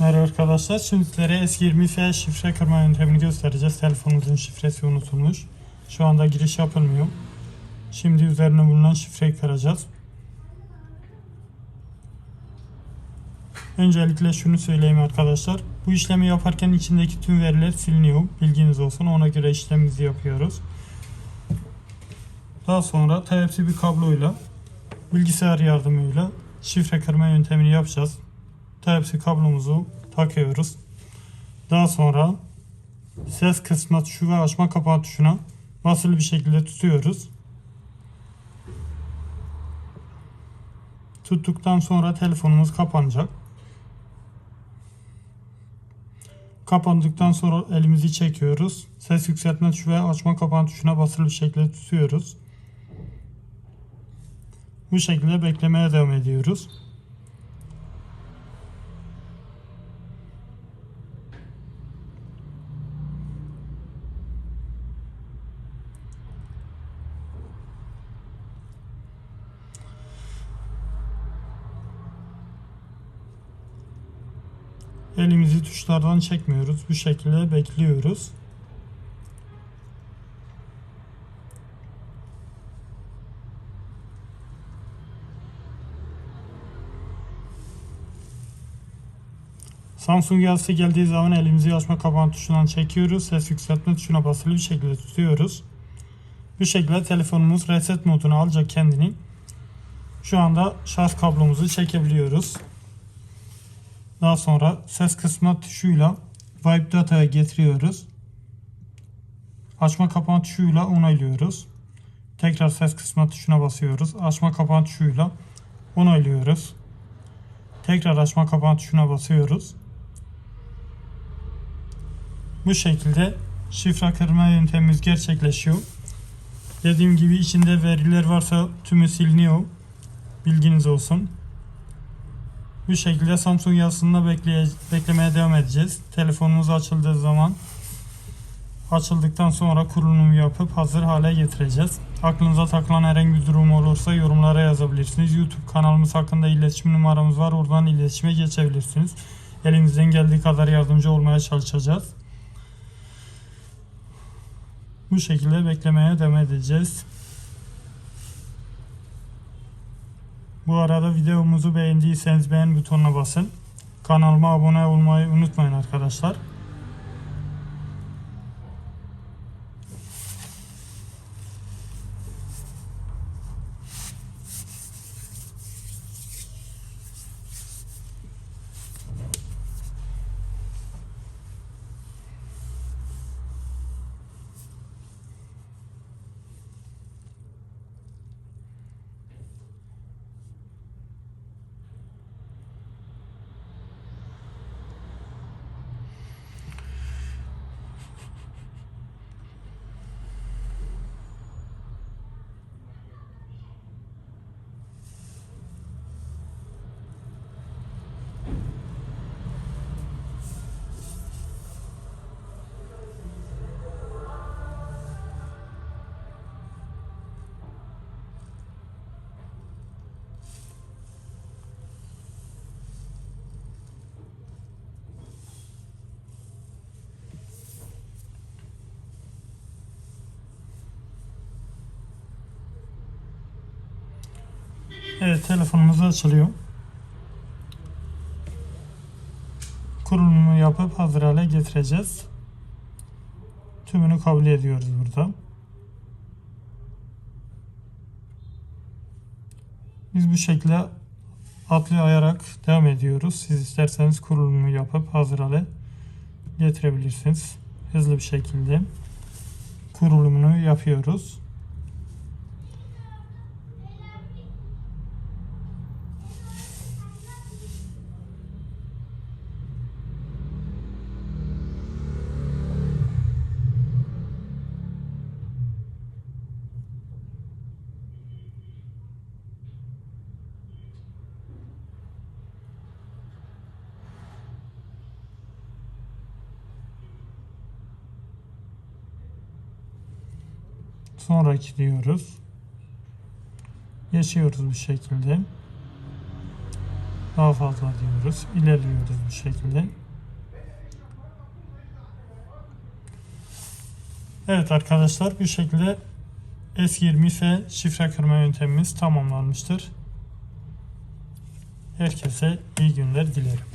Merhaba arkadaşlar. Şimdi sizlere S20F şifre kırma yöntemini göstereceğiz. Telefonunuzun şifresi unutulmuş. Şu anda giriş yapılmıyor. Şimdi üzerine bulunan şifreyi kıracağız. Öncelikle şunu söyleyeyim arkadaşlar. Bu işlemi yaparken içindeki tüm veriler siliniyor. Bilginiz olsun. Ona göre işlemimizi yapıyoruz. Daha sonra bir kabloyla bilgisayar yardımıyla şifre kırma yöntemini yapacağız. Type-C kablomuzu takıyoruz. Daha sonra ses kısma tuşu ve açma kapağı tuşuna basılı bir şekilde tutuyoruz. Tuttuktan sonra telefonumuz kapanacak. Kapandıktan sonra elimizi çekiyoruz. Ses yükseltme tuşu ve açma kapağı tuşuna basılı bir şekilde tutuyoruz. Bu şekilde beklemeye devam ediyoruz. Elimizi tuşlardan çekmiyoruz. Bu şekilde bekliyoruz. Samsung yazısı geldiği zaman elimizi açma kapağı tuşundan çekiyoruz. Ses yükseltme tuşuna basılı bir şekilde tutuyoruz. Bu şekilde telefonumuz reset moduna alacak kendini. Şu anda şarj kablomuzu çekebiliyoruz. Daha sonra ses kısma tuşuyla Vibe Data'ya getiriyoruz. Açma kapama tuşuyla onaylıyoruz. Tekrar ses kısma tuşuna basıyoruz. Açma kapama tuşuyla onaylıyoruz. Tekrar açma kapama tuşuna basıyoruz. Bu şekilde şifre kırma yöntemimiz gerçekleşiyor. Dediğim gibi içinde veriler varsa tümü siliniyor. Bilginiz olsun. Bu şekilde Samsung yazısında bekleye, beklemeye devam edeceğiz. Telefonumuz açıldığı zaman açıldıktan sonra kurulumu yapıp hazır hale getireceğiz. Aklınıza takılan herhangi bir durum olursa yorumlara yazabilirsiniz. YouTube kanalımız hakkında iletişim numaramız var. Oradan iletişime geçebilirsiniz. Elimizden geldiği kadar yardımcı olmaya çalışacağız. Bu şekilde beklemeye devam edeceğiz. Bu arada videomuzu beğendiyseniz beğen butonuna basın. Kanalıma abone olmayı unutmayın arkadaşlar. Evet telefonumuz açılıyor. Kurulumu yapıp hazır hale getireceğiz. Tümünü kabul ediyoruz burada. Biz bu şekilde atlayarak devam ediyoruz. Siz isterseniz kurulumu yapıp hazır hale getirebilirsiniz. Hızlı bir şekilde kurulumunu yapıyoruz. Sonraki diyoruz. Geçiyoruz bu şekilde. Daha fazla diyoruz. İlerliyoruz bu şekilde. Evet arkadaşlar bu şekilde S20 ise şifre kırma yöntemimiz tamamlanmıştır. Herkese iyi günler dilerim.